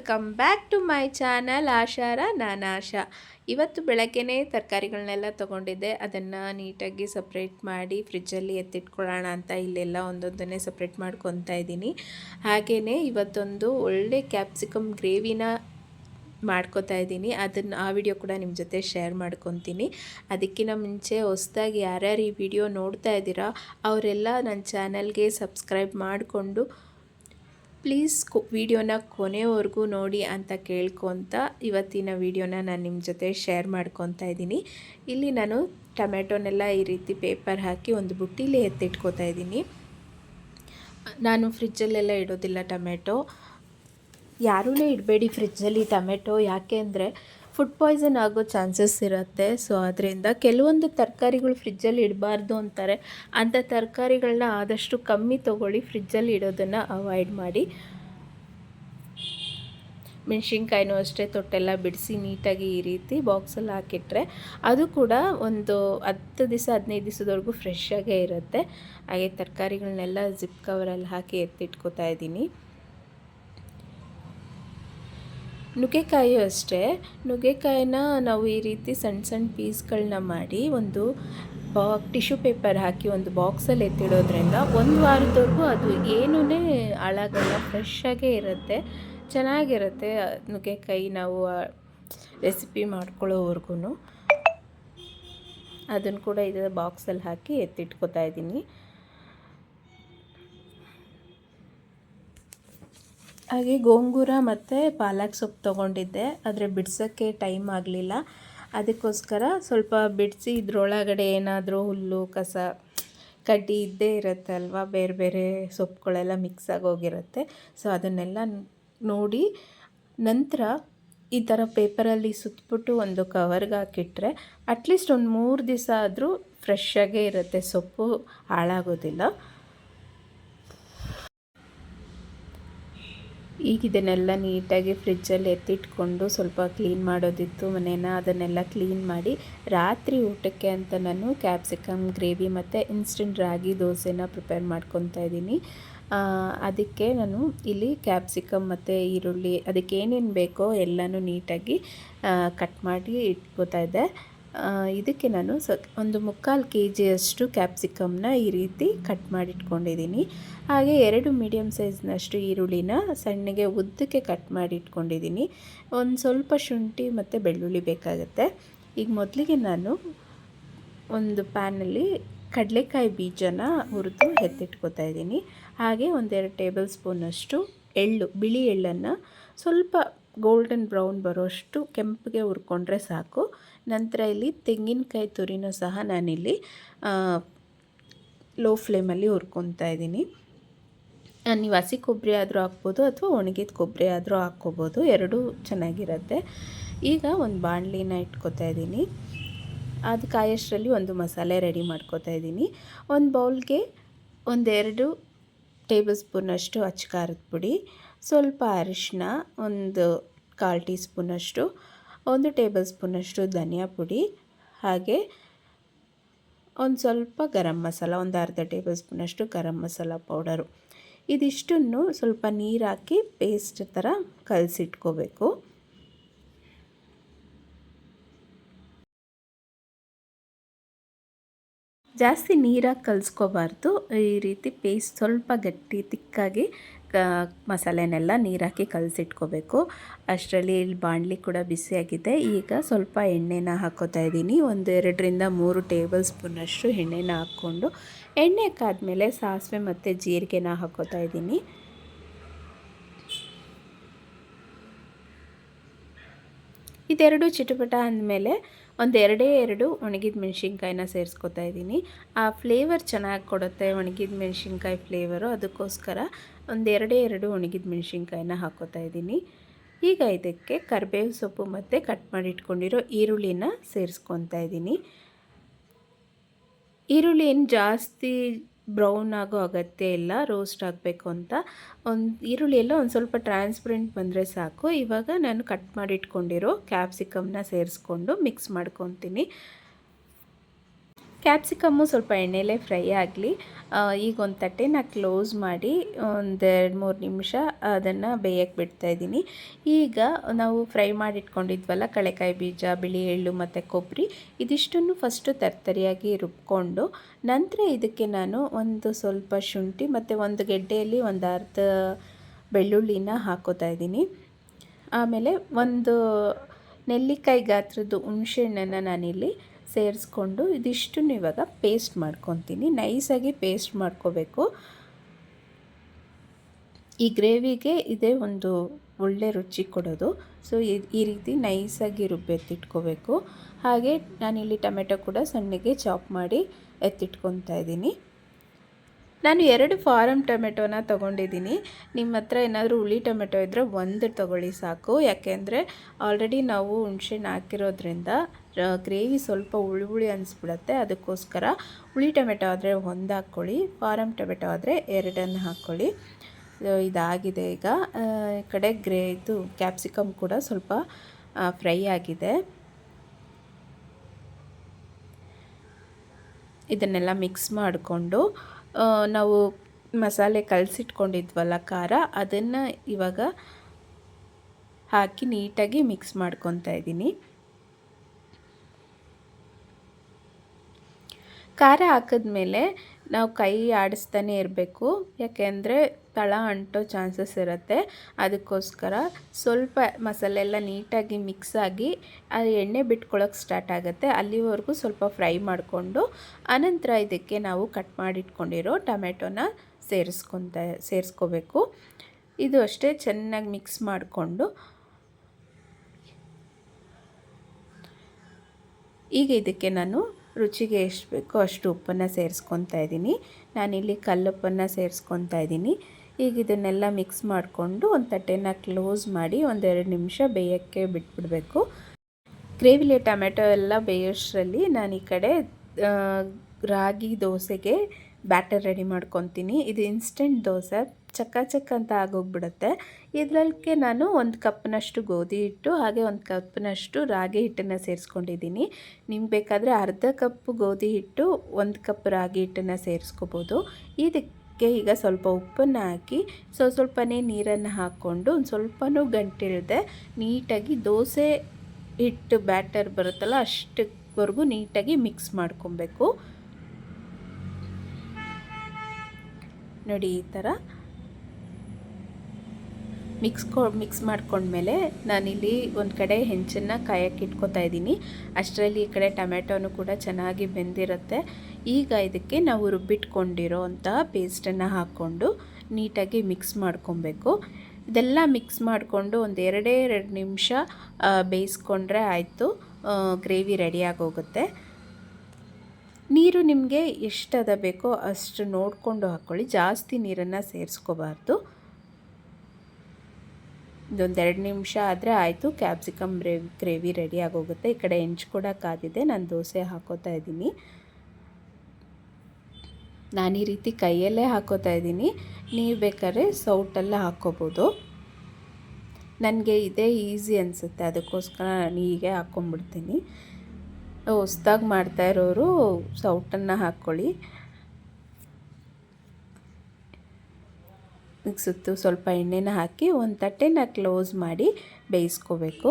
Welcome back to my channel ಆಶಾರ ನಾನು ಆಶಾ ಇವತ್ತು ಬೆಳಗ್ಗೆನೇ ತರಕಾರಿಗಳನ್ನೆಲ್ಲ ತೊಗೊಂಡಿದ್ದೆ. ಅದನ್ನು ನೀಟಾಗಿ ಸಪ್ರೇಟ್ ಮಾಡಿ ಫ್ರಿಜ್ಜಲ್ಲಿ ಎತ್ತಿಟ್ಕೊಳ್ಳೋಣ ಅಂತ ಇಲ್ಲೆಲ್ಲ ಒಂದೊಂದನ್ನೇ ಸಪ್ರೇಟ್ ಮಾಡ್ಕೊತಾ ಇದ್ದೀನಿ. ಹಾಗೆಯೇ ಇವತ್ತೊಂದು ಒಳ್ಳೆ ಕ್ಯಾಪ್ಸಿಕಮ್ ಗ್ರೇವಿನ ಮಾಡ್ಕೋತಾ ಇದ್ದೀನಿ. ಅದನ್ನು ಆ ವಿಡಿಯೋ ಕೂಡ ನಿಮ್ಮ ಜೊತೆ ಶೇರ್ ಮಾಡ್ಕೊತೀನಿ. ಅದಕ್ಕಿಂತ ಮುಂಚೆ ಹೊಸ್ದಾಗಿ ಯಾರ್ಯಾರು ಈ ವಿಡಿಯೋ ನೋಡ್ತಾ ಇದ್ದೀರಾ, ಅವರೆಲ್ಲ ನನ್ನ ಚಾನಲ್ಗೆ ಸಬ್ಸ್ಕ್ರೈಬ್ ಮಾಡಿಕೊಂಡು ಪ್ಲೀಸ್ ವಿಡಿಯೋನ ಕೊನೆವರೆಗೂ ನೋಡಿ ಅಂತ ಕೇಳ್ಕೊತ ಇವತ್ತಿನ ವಿಡಿಯೋನ ನಾನು ನಿಮ್ಮ ಜೊತೆ ಶೇರ್ ಮಾಡ್ಕೊತಾ ಇದ್ದೀನಿ. ಇಲ್ಲಿ ನಾನು ಟೊಮೆಟೊನೆಲ್ಲ ಈ ರೀತಿ ಪೇಪರ್ ಹಾಕಿ ಒಂದು ಬುಟ್ಟಿಲಿ ಎತ್ತಿಟ್ಕೋತಾ ಇದ್ದೀನಿ. ನಾನು ಫ್ರಿಜ್ಜಲ್ಲೆಲ್ಲ ಇಡೋದಿಲ್ಲ ಟೊಮೆಟೊ ಯಾರೂ ಇಡಬೇಡಿ ಫ್ರಿಜ್ಜಲ್ಲಿ ಟೊಮೆಟೊ ಯಾಕೆ ಅಂದರೆ ಫುಡ್ ಪಾಯ್ಸನ್ ಆಗೋ ಚಾನ್ಸಸ್ ಇರುತ್ತೆ. ಸೊ, ಅದರಿಂದ ಕೆಲವೊಂದು ತರಕಾರಿಗಳು ಫ್ರಿಜ್ಜಲ್ಲಿ ಇಡಬಾರ್ದು ಅಂತಾರೆ. ಅಂಥ ತರಕಾರಿಗಳನ್ನ ಆದಷ್ಟು ಕಮ್ಮಿ ತೊಗೊಳ್ಳಿ, ಫ್ರಿಜ್ಜಲ್ಲಿ ಇಡೋದನ್ನು ಅವಾಯ್ಡ್ ಮಾಡಿ. ಮೆಣಸಿನ್ಕಾಯಿನೂ ಅಷ್ಟೇ, ತೊಟ್ಟೆಲ್ಲ ಬಿಡಿಸಿ ನೀಟಾಗಿ ಈ ರೀತಿ ಬಾಕ್ಸಲ್ಲಿ ಹಾಕಿಟ್ರೆ ಅದು ಕೂಡ ಒಂದು ಹತ್ತು ದಿವಸ, ಹದಿನೈದು ದಿವಸದವರೆಗೂ ಫ್ರೆಶ್ ಆಗೇ ಇರುತ್ತೆ. ಹಾಗೆ ತರಕಾರಿಗಳನ್ನೆಲ್ಲ ಜಿಪ್ ಕವರಲ್ಲಿ ಹಾಕಿ ಎತ್ತಿಟ್ಕೋತಾ ಇದ್ದೀನಿ. ನುಗ್ಗೆಕಾಯಿಯು ಅಷ್ಟೇ. ನುಗ್ಗೆಕಾಯಿನ ನಾವು ಈ ರೀತಿ ಸಣ್ಣ ಸಣ್ಣ ಪೀಸ್ಗಳನ್ನ ಮಾಡಿ ಒಂದು ಬಾ, ಟಿಶ್ಯೂ ಪೇಪರ್ ಹಾಕಿ ಒಂದು ಬಾಕ್ಸಲ್ಲಿ ಎತ್ತಿಡೋದ್ರಿಂದ ಒಂದು ವಾರದವರೆಗೂ ಅದು ಏನೂ ಹಾಳಾಗಲ್ಲ ಫ್ರೆಶ್ಶಾಗೇ ಇರುತ್ತೆ, ಚೆನ್ನಾಗಿರುತ್ತೆ ನುಗ್ಗೆಕಾಯಿ ನಾವು ರೆಸಿಪಿ ಮಾಡ್ಕೊಳ್ಳೋವರೆಗೂ ಅದನ್ನು ಕೂಡ ಇದರ ಬಾಕ್ಸಲ್ಲಿ ಹಾಕಿ ಎತ್ತಿಟ್ಕೋತಾ ಇದ್ದೀನಿ. ಹಾಗೆ ಗೋಂಗೂರ ಮತ್ತು ಪಾಲಕ್ ಸೊಪ್ಪು ತೊಗೊಂಡಿದ್ದೆ. ಆದರೆ ಬಿಡ್ಸೋಕ್ಕೆ ಟೈಮ್ ಆಗಲಿಲ್ಲ. ಅದಕ್ಕೋಸ್ಕರ ಸ್ವಲ್ಪ ಬಿಡಿಸಿ ಇದ್ರೊಳಗಡೆ ಏನಾದರೂ ಹುಲ್ಲು, ಕಸ, ಕಡ್ಡಿ ಇದ್ದೇ ಇರುತ್ತೆ ಅಲ್ವಾ? ಬೇರೆ ಬೇರೆ ಸೊಪ್ಪುಗಳೆಲ್ಲ ಮಿಕ್ಸ್ ಆಗೋಗಿರುತ್ತೆ ಸೊ ಅದನ್ನೆಲ್ಲ ನೋಡಿ ನಂತರ ಈ ಥರ ಪೇಪರಲ್ಲಿ ಸುತ್ತಬಿಟ್ಟು ಒಂದು ಕವರ್ಗೆ ಹಾಕಿಟ್ರೆ ಅಟ್ಲೀಸ್ಟ್ ಒಂದು ಮೂರು ದಿವಸ ಆದರೂ ಫ್ರೆಶ್ಶಾಗೇ ಇರುತ್ತೆ. ಸೊಪ್ಪು ಹಾಳಾಗೋದಿಲ್ಲ. ಈಗ ಇದನ್ನೆಲ್ಲ ನೀಟಾಗಿ ಫ್ರಿಜ್ಜಲ್ಲಿ ಎತ್ತಿಟ್ಕೊಂಡು ಸ್ವಲ್ಪ ಕ್ಲೀನ್ ಮಾಡೋದಿತ್ತು ಮನೇನ, ಅದನ್ನೆಲ್ಲ ಕ್ಲೀನ್ ಮಾಡಿ ರಾತ್ರಿ ಊಟಕ್ಕೆ ಅಂತ ನಾನು ಕ್ಯಾಪ್ಸಿಕಮ್, ಗ್ರೇವಿ ಮತ್ತು ಇನ್ಸ್ಟೆಂಟ್ ರಾಗಿ ದೋಸೆನ ಪ್ರಿಪೇರ್ ಮಾಡ್ಕೊತಾ ಇದ್ದೀನಿ. ಅದಕ್ಕೆ ನಾನು ಇಲ್ಲಿ ಕ್ಯಾಪ್ಸಿಕಮ್ ಮತ್ತು ಈರುಳ್ಳಿ ಅದಕ್ಕೆ ಏನೇನು ಬೇಕೋ ಎಲ್ಲನೂ ನೀಟಾಗಿ ಕಟ್ ಮಾಡಿ ಇಟ್ಕೋತಾ ಇದ್ದೆ. ಇದಕ್ಕೆ ನಾನು ಸ, ಒಂದು ಮುಕ್ಕಾಲು ಕೆ ಜಿಯಷ್ಟು ಕ್ಯಾಪ್ಸಿಕಮ್ನ ಈ ರೀತಿ ಕಟ್ ಮಾಡಿಟ್ಕೊಂಡಿದ್ದೀನಿ. ಹಾಗೆ ಎರಡು ಮೀಡಿಯಮ್ ಸೈಜ್ನಷ್ಟು ಈರುಳ್ಳಿನ ಸಣ್ಣಗೆ ಉದ್ದಕ್ಕೆ ಕಟ್ ಮಾಡಿ ಇಟ್ಕೊಂಡಿದ್ದೀನಿ ಒಂದು ಸ್ವಲ್ಪ ಶುಂಠಿ ಮತ್ತು ಬೆಳ್ಳುಳ್ಳಿ ಬೇಕಾಗುತ್ತೆ. ಈಗ ಮೊದಲಿಗೆ ನಾನು ಒಂದು ಪ್ಯಾನಲ್ಲಿ ಕಡಲೆಕಾಯಿ ಬೀಜನ ಹುರಿದು ಎತ್ತಿಟ್ಕೋತಾ ಇದ್ದೀನಿ. ಹಾಗೆ ಒಂದೆರಡು ಟೇಬಲ್ ಸ್ಪೂನಷ್ಟು ಎಳ್ಳು, ಬಿಳಿ ಎಳ್ಳನ್ನು ಸ್ವಲ್ಪ ಗೋಲ್ಡನ್ ಬ್ರೌನ್ ಬರೋಷ್ಟು ಕೆಂಪಿಗೆ ಹುರ್ಕೊಂಡ್ರೆ ಸಾಕು. ನಂತರ ಇಲ್ಲಿ ತೆಂಗಿನಕಾಯಿ ತುರಿನೂ ಸಹ ನಾನಿಲ್ಲಿ ಲೋ ಫ್ಲೇಮಲ್ಲಿ ಹುರ್ಕೊತಾ ಇದ್ದೀನಿ. ನೀವು ಹಸಿ ಕೊಬ್ಬರಿ ಆದರೂ ಹಾಕ್ಬೋದು ಅಥವಾ ಒಣಗಿದ ಕೊಬ್ಬರಿ ಆದರೂ ಹಾಕ್ಕೋಬೋದು. ಎರಡೂ ಚೆನ್ನಾಗಿರುತ್ತೆ. ಈಗ ಒಂದು ಬಾಣಲಿನ ಇಟ್ಕೋತಾ ಇದ್ದೀನಿ. ಅದು ಕಾಯಷ್ಟರಲ್ಲಿ ಒಂದು ಮಸಾಲೆ ರೆಡಿ ಮಾಡ್ಕೋತಾ ಇದ್ದೀನಿ. ಒಂದು ಬೌಲ್ಗೆ ಒಂದೆರಡು ಟೇಬಲ್ ಸ್ಪೂನಷ್ಟು ಅಚ್ಚ ಖಾರದ ಪುಡಿ, ಸ್ವಲ್ಪ ಅರಿಶಿನ ಒಂದು ಕಾಲು ಟೀ ಸ್ಪೂನಷ್ಟು ಒಂದು ಟೇಬಲ್ ಸ್ಪೂನಷ್ಟು ಧನಿಯಾ ಪುಡಿ, ಹಾಗೆ ಒಂದು ಸ್ವಲ್ಪ ಗರಂ ಮಸಾಲ, ಒಂದು ಅರ್ಧ ಟೇಬಲ್ ಸ್ಪೂನಷ್ಟು ಗರಂ ಮಸಾಲ ಪೌಡರು. ಇದಿಷ್ಟನ್ನು ಸ್ವಲ್ಪ ನೀರು ಹಾಕಿ ಪೇಸ್ಟ್ ಥರ ಕಲಸಿಟ್ಕೋಬೇಕು. ಜಾಸ್ತಿ ನೀರಾಗಿ ಕಲಿಸ್ಕೋಬಾರ್ದು. ಈ ರೀತಿ ಪೇಸ್ಟ್ ಸ್ವಲ್ಪ ಗಟ್ಟಿ, ತಿಕ್ಕಾಗಿ ಮಸಾಲೆನೆಲ್ಲ ನೀರಾಕಿ ಕಲಸಿಟ್ಕೋಬೇಕು. ಅಷ್ಟರಲ್ಲಿ ಇಲ್ಲಿ ಬಾಣಲಿ ಕೂಡ ಬಿಸಿಯಾಗಿದೆ. ಈಗ ಸ್ವಲ್ಪ ಎಣ್ಣೆನ ಹಾಕೋತಾ ಇದ್ದೀನಿ. ಒಂದು ಎರಡರಿಂದ ಮೂರು ಟೇಬಲ್ ಸ್ಪೂನಷ್ಟು ಎಣ್ಣೆನ ಹಾಕ್ಕೊಂಡು, ಎಣ್ಣೆ ಕಾದ್ಮೇಲೆ ಸಾಸಿವೆ ಮತ್ತು ಜೀರಿಗೆನ ಹಾಕೋತಾ ಇದ್ದೀನಿ. ಇದೆರಡು ಚಿಟಪಟ ಅಂದಮೇಲೆ ಒಂದು ಎರಡೇ ಒಣಗಿದ ಮೆಣಸಿನ್ಕಾಯಿನ ಸೇರಿಸ್ಕೊತಾ ಇದ್ದೀನಿ. ಆ ಫ್ಲೇವರ್ ಚೆನ್ನಾಗಿ ಕೊಡುತ್ತೆ ಒಣಗಿದ ಮೆಣಸಿನ್ಕಾಯಿ ಫ್ಲೇವರು. ಅದಕ್ಕೋಸ್ಕರ ಒಂದು ಎರಡೇ ಒಣಗಿದ ಮೆಣಸಿನ್ಕಾಯಿನ ಹಾಕೋತಾ ಇದ್ದೀನಿ. ಈಗ ಇದಕ್ಕೆ ಕರಿಬೇವು ಸೊಪ್ಪು ಮತ್ತು ಕಟ್ ಮಾಡಿ ಇಟ್ಕೊಂಡಿರೋ ಈರುಳ್ಳಿನ ಸೇರಿಸ್ಕೊತಾ ಇದ್ದೀನಿ. ಈರುಳ್ಳಿ ಏನು ಜಾಸ್ತಿ ಬ್ರೌನ್ ಆಗೋ ಅಗತ್ಯ ಇಲ್ಲ, ರೋಸ್ಟ್ ಆಗಬೇಕು ಅಂತ. ಒಂದು ಈರುಳ್ಳಿ ಎಲ್ಲ ಒಂದು ಸ್ವಲ್ಪ ಟ್ರಾನ್ಸ್ಪರೆಂಟ್ ಬಂದರೆ ಸಾಕು. ಇವಾಗ ನಾನು ಕಟ್ ಮಾಡಿಟ್ಕೊಂಡಿರೋ ಕ್ಯಾಪ್ಸಿಕಮ್ನ ಸೇರಿಸ್ಕೊಂಡು ಮಿಕ್ಸ್ ಮಾಡ್ಕೊತೀನಿ. ಕ್ಯಾಪ್ಸಿಕಮ್ಮು ಸ್ವಲ್ಪ ಎಣ್ಣೆಲೇ ಫ್ರೈ ಆಗಲಿ ಈಗ ಒಂದು ತಟ್ಟೆನ ಕ್ಲೋಸ್ ಮಾಡಿ ಒಂದೆರಡು ಮೂರು ನಿಮಿಷ ಅದನ್ನು ಬೇಯಕ್ಕೆ ಬಿಡ್ತಾಯಿದ್ದೀನಿ ಈಗ ನಾವು ಫ್ರೈ ಮಾಡಿಟ್ಕೊಂಡಿದ್ವಲ್ಲ, ಕಳೆಕಾಯಿ ಬೀಜ, ಬಿಳಿ ಎಳ್ಳು ಮತ್ತು ಕೊಬ್ಬರಿ ಇದಿಷ್ಟನ್ನು ಫಸ್ಟು ತರ್ತರಿಯಾಗಿ ರುಬ್ಕೊಂಡು ನಂತರ ಇದಕ್ಕೆ ನಾನು ಒಂದು ಸ್ವಲ್ಪ ಶುಂಠಿ ಮತ್ತು ಒಂದು ಗೆಡ್ಡೆಯಲ್ಲಿ ಒಂದು ಅರ್ಧ ಬೆಳ್ಳುಳ್ಳಿನ ಹಾಕೋತಾ ಇದ್ದೀನಿ. ಆಮೇಲೆ ಒಂದು ನೆಲ್ಲಿಕಾಯಿ ಗಾತ್ರದ್ದು ಹುಣಸೆಹಣ್ಣನ್ನು ನಾನಿಲ್ಲಿ ಸೇರಿಸ್ಕೊಂಡು ಇದಿಷ್ಟನ್ನು ಇವಾಗ ಪೇಸ್ಟ್ ಮಾಡ್ಕೊತೀನಿ. ನೈಸಾಗಿ ಪೇಸ್ಟ್ ಮಾಡ್ಕೋಬೇಕು. ಈ ಗ್ರೇವಿಗೆ ಇದೇ ಒಂದು ಒಳ್ಳೆ ರುಚಿ ಕೊಡೋದು. ಸೊ ಈ ರೀತಿ ನೈಸಾಗಿ ರುಬ್ಬೆತ್ತಿಟ್ಕೋಬೇಕು ಹಾಗೆ ನಾನಿಲ್ಲಿ ಟೊಮೆಟೊ ಕೂಡ ಸಣ್ಣಗೆ ಚಾಪ್ ಮಾಡಿ ಎತ್ತಿಟ್ಕೊತಾ ಇದ್ದೀನಿ. ನಾನು ಎರಡು ಫಾರಮ್ ಟೊಮೆಟೊನ ತೊಗೊಂಡಿದ್ದೀನಿ. ನಿಮ್ಮ ಹತ್ರ ಏನಾದರೂ ಹುಳಿ ಟೊಮೆಟೊ ಇದ್ದರೆ ಒಂದು ತೊಗೊಳ್ಳಿ ಸಾಕು. ಯಾಕೆಂದರೆ ಆಲ್ರೆಡಿ ನಾವು ಹುಣ್ಸೆಹಣ್ಣು ಹಾಕಿರೋದ್ರಿಂದ ಗ್ರೇವಿ ಸ್ವಲ್ಪ ಹುಳಿ ಹುಳಿ ಅನಿಸ್ಬಿಡತ್ತೆ. ಅದಕ್ಕೋಸ್ಕರ ಹುಳಿ ಟೊಮೆಟೊ ಆದರೆ ಒಂದು ಹಾಕ್ಕೊಳ್ಳಿ ಫಾರಮ್ ಟೊಮೆಟೊ ಆದರೆ ಎರಡನ್ನು ಹಾಕ್ಕೊಳ್ಳಿ. ಇದಾಗಿದೆ ಈಗ. ಕಡೆ ಗ್ರೇ, ಇದು ಕ್ಯಾಪ್ಸಿಕಮ್ ಕೂಡ ಸ್ವಲ್ಪ ಫ್ರೈ ಆಗಿದೆ. ಇದನ್ನೆಲ್ಲ ಮಿಕ್ಸ್ ಮಾಡಿಕೊಂಡು ನಾವು ಮಸಾಲೆ ಕಲಸಿಟ್ಕೊಂಡಿದ್ವಲ್ಲ ಖಾರ, ಅದನ್ನು ಇವಾಗ ಹಾಕಿ ನೀಟಾಗಿ ಮಿಕ್ಸ್ ಮಾಡ್ಕೊತಾ ಇದ್ದೀನಿ. ಖಾರ ಹಾಕಿದ್ಮೇಲೆ ನಾವು ಕೈ ಆಡಿಸ್ತಾನೆ ಇರಬೇಕು, ಯಾಕೆಂದರೆ ತಳ ಅಂಟೋ ಚಾನ್ಸಸ್ ಇರುತ್ತೆ. ಅದಕ್ಕೋಸ್ಕರ ಸ್ವಲ್ಪ ಮಸಾಲೆ ಎಲ್ಲ ನೀಟಾಗಿ ಮಿಕ್ಸ್ ಆಗಿ ಅದು ಎಣ್ಣೆ ಬಿಟ್ಕೊಳ್ಳೋಕೆ ಸ್ಟಾರ್ಟ್ ಆಗುತ್ತೆ. ಅಲ್ಲಿವರೆಗೂ ಸ್ವಲ್ಪ ಫ್ರೈ ಮಾಡಿಕೊಂಡು ಆನಂತರ ಇದಕ್ಕೆ ನಾವು ಕಟ್ ಮಾಡಿಟ್ಕೊಂಡಿರೋ ಟೊಮೆಟೊನ ಸೇರಿಸ್ಕೊತ, ಸೇರಿಸ್ಕೋಬೇಕು. ಇದು ಅಷ್ಟೇ ಚೆನ್ನಾಗಿ ಮಿಕ್ಸ್ ಮಾಡಿಕೊಂಡು. ಈಗ ಇದಕ್ಕೆ ನಾನು ರುಚಿಗೆ ಎಷ್ಟು ಬೇಕೋ ಅಷ್ಟು ಉಪ್ಪನ್ನು ಸೇರಿಸ್ಕೊತಾ ಇದ್ದೀನಿ. ನಾನಿಲ್ಲಿ ಕಲ್ಲುಪ್ಪನ್ನು ಸೇರಿಸ್ಕೊತಾ ಇದ್ದೀನಿ. ಈಗ ಇದನ್ನೆಲ್ಲ ಮಿಕ್ಸ್ ಮಾಡಿಕೊಂಡು ಒಂದು ತಟ್ಟೆನ ಕ್ಲೋಸ್ ಮಾಡಿ ಒಂದೆರಡು ನಿಮಿಷ ಬೇಯೋಕ್ಕೆ ಬಿಟ್ಬಿಡಬೇಕು. ಗ್ರೇವಿಲಿ ಟೊಮೆಟೊ ಎಲ್ಲ ಬೇಯೋಷ್ಟರಲ್ಲಿ ನಾನು ಈ ಕಡೆ ರಾಗಿ ದೋಸೆಗೆ ಬ್ಯಾಟರ್ ರೆಡಿ ಮಾಡ್ಕೊತೀನಿ. ಇದು ಇನ್ಸ್ಟೆಂಟ್ ದೋಸೆ, ಚಕ್ಕ ಚಕ್ಕ ಅಂತ ಆಗೋಗ್ಬಿಡುತ್ತೆ. ಇದ್ರಲ್ಲಿಗೆ ನಾನು ಒಂದು ಕಪ್ನಷ್ಟು ಗೋಧಿ ಹಿಟ್ಟು, ಹಾಗೆ ಒಂದು ಕಪ್ನಷ್ಟು ರಾಗಿ ಹಿಟ್ಟನ್ನು ಸೇರಿಸ್ಕೊಂಡಿದ್ದೀನಿ. ನಿಮ್ಗೆ ಬೇಕಾದರೆ ಅರ್ಧ ಕಪ್ ಗೋಧಿ ಹಿಟ್ಟು, ಒಂದು ಕಪ್ ರಾಗಿ ಹಿಟ್ಟನ್ನು ಸೇರಿಸ್ಕೋಬೋದು. ಇದಕ್ಕೆ ಈಗ ಸ್ವಲ್ಪ ಉಪ್ಪನ್ನು ಹಾಕಿ ಸೊ ಸ್ವಲ್ಪನೇ ನೀರನ್ನು ಹಾಕ್ಕೊಂಡು ಒಂದು ಸ್ವಲ್ಪನೂ ಗಂಟಿಳ್ದೆ ನೀಟಾಗಿ ದೋಸೆ ಹಿಟ್ಟು ಬ್ಯಾಟರ್ ಬರುತ್ತಲ್ಲ ಅಷ್ಟವರೆಗೂ ನೀಟಾಗಿ ಮಿಕ್ಸ್ ಮಾಡ್ಕೊಬೇಕು. ನೋಡಿ ಈ ಥರ. ಮಿಕ್ಸ್ ಕೊ, ಮಿಕ್ಸ್ ಮಾಡ್ಕೊಂಡ್ಮೇಲೆ ನಾನಿಲ್ಲಿ ಒಂದು ಕಡೆ ಹೆಂಚನ್ನು ಕಾಯಕ್ಕೆ ಇಟ್ಕೋತಾ ಇದ್ದೀನಿ. ಅಷ್ಟರಲ್ಲಿ ಈ ಕಡೆ ಟೊಮೆಟೊನು ಕೂಡ ಚೆನ್ನಾಗಿ ಬೆಂದಿರುತ್ತೆ. ಈಗ ಇದಕ್ಕೆ ನಾವು ರುಬ್ಬಿಟ್ಕೊಂಡಿರೋ ಅಂತಹ ಪೇಸ್ಟನ್ನು ಹಾಕ್ಕೊಂಡು ನೀಟಾಗಿ ಮಿಕ್ಸ್ ಮಾಡ್ಕೊಬೇಕು. ಇದೆಲ್ಲ ಮಿಕ್ಸ್ ಮಾಡಿಕೊಂಡು ಒಂದು ಎರಡೇ ಎರಡು ನಿಮಿಷ ಬೇಯಿಸ್ಕೊಂಡ್ರೆ ಆಯಿತು. ಗ್ರೇವಿ ರೆಡಿಯಾಗಿ ಹೋಗುತ್ತೆ ನೀರು ನಿಮಗೆ ಎಷ್ಟದ ಬೇಕೋ ಅಷ್ಟು ನೋಡಿಕೊಂಡು ಹಾಕ್ಕೊಳ್ಳಿ ಜಾಸ್ತಿ ನೀರನ್ನು ಸೇರಿಸ್ಕೋಬಾರ್ದು. ಇದೊಂದೆರಡು ನಿಮಿಷ ಆದರೆ ಆಯಿತು. ಕ್ಯಾಪ್ಸಿಕಮ್ ಗ್ರೇವಿ ಗ್ರೇವಿ ರೆಡಿ ಆಗೋಗುತ್ತೆ. ಈ ಕಡೆ ಹೆಂಚು ಕೂಡ ಕಾದಿದೆ. ನಾನು ದೋಸೆ ಹಾಕೋತಾ ಇದ್ದೀನಿ. ನಾನು ಈ ರೀತಿ ಕೈಯಲ್ಲೇ ಹಾಕೋತಾ ಇದ್ದೀನಿ. ನೀವು ಬೇಕಾದ್ರೆ ಸೌಟಲ್ಲ ಹಾಕ್ಕೋಬೋದು ನನಗೆ ಇದೇ ಈಸಿ ಅನಿಸುತ್ತೆ. ಅದಕ್ಕೋಸ್ಕರ ನಾನು ಹೀಗೆ ಹಾಕ್ಕೊಂಬಿಡ್ತೀನಿ ಹೊಸ್ದಾಗಿ ಮಾಡ್ತಾ ಇರೋರು ಸೌಟನ್ನು ಹಾಕ್ಕೊಳ್ಳಿ ಸುತ್ತು ಸ್ವಲ್ಪ ಎಣ್ಣೆನ ಹಾಕಿ ಒಂದು ತಟ್ಟೆನ ಕ್ಲೋಸ್ ಮಾಡಿ ಬೇಯಿಸ್ಕೋಬೇಕು.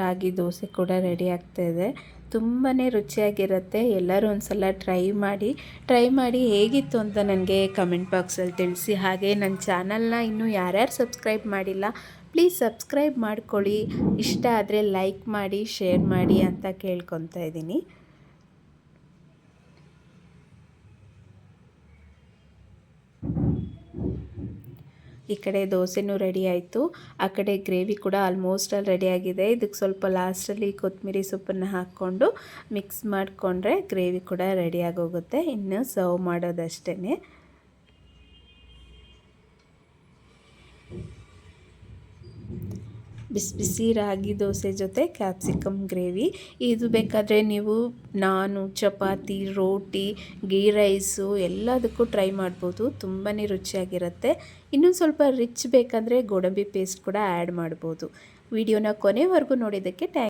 ರಾಗಿ ದೋಸೆ ಕೂಡ ರೆಡಿ ಆಗ್ತಾಯಿದೆ ತುಂಬಾ ರುಚಿಯಾಗಿರುತ್ತೆ. ಎಲ್ಲರೂ ಒಂದು ಸಲ ಟ್ರೈ ಮಾಡಿ. ಟ್ರೈ ಮಾಡಿ ಹೇಗಿತ್ತು ಅಂತ ನನಗೆ ಕಮೆಂಟ್ ಬಾಕ್ಸಲ್ಲಿ ತಿಳಿಸಿ. ಹಾಗೆ ನನ್ನ ಚಾನಲ್ನ ಇನ್ನೂ ಯಾರ್ಯಾರು ಸಬ್ಸ್ಕ್ರೈಬ್ ಮಾಡಿಲ್ಲ ಪ್ಲೀಸ್ ಸಬ್ಸ್ಕ್ರೈಬ್ ಮಾಡ್ಕೊಳ್ಳಿ. ಇಷ್ಟ ಆದರೆ ಲೈಕ್ ಮಾಡಿ ಶೇರ್ ಮಾಡಿ ಅಂತ ಕೇಳ್ಕೊತಾ ಇದ್ದೀನಿ. ಈ ಕಡೆ ದೋಸೆನೂ ರೆಡಿ ಆಯಿತು. ಆ ಕಡೆ ಗ್ರೇವಿ ಕೂಡ ಆಲ್ಮೋಸ್ಟ್ ಅಲ್ಲಿ ರೆಡಿಯಾಗಿದೆ ಇದಕ್ಕೆ ಸ್ವಲ್ಪ ಲಾಸ್ಟಲ್ಲಿ ಕೊತ್ತಂಬರಿ ಸೊಪ್ಪನ್ನು ಹಾಕ್ಕೊಂಡು ಮಿಕ್ಸ್ ಮಾಡಿಕೊಂಡ್ರೆ ಗ್ರೇವಿ ಕೂಡ ರೆಡಿಯಾಗೋಗುತ್ತೆ ಇನ್ನು ಸರ್ವ್ ಮಾಡೋದಷ್ಟೇ ಬಿಸಿ ಬಿಸಿ ರಾಗಿ ದೋಸೆ ಜೊತೆ ಕ್ಯಾಪ್ಸಿಕಮ್ ಗ್ರೇವಿ. ಇದು ಬೇಕಾದರೆ ನೀವು ನಾನು, ಚಪಾತಿ, ರೋಟಿ, ಗೀ ರೈಸು ಎಲ್ಲದಕ್ಕೂ ಟ್ರೈ ಮಾಡ್ಬೋದು. ತುಂಬಾ ರುಚಿಯಾಗಿರುತ್ತೆ. ಇನ್ನೊಂದು ಸ್ವಲ್ಪ ರಿಚ್ ಬೇಕಂದರೆ ಗೋಡಂಬಿ ಪೇಸ್ಟ್ ಕೂಡ ಆ್ಯಡ್ ಮಾಡ್ಬೋದು. ವಿಡಿಯೋನ ಕೊನೆವರೆಗೂ ನೋಡಿದ್ದಕ್ಕೆ ಟ್ಯಾಂಕ್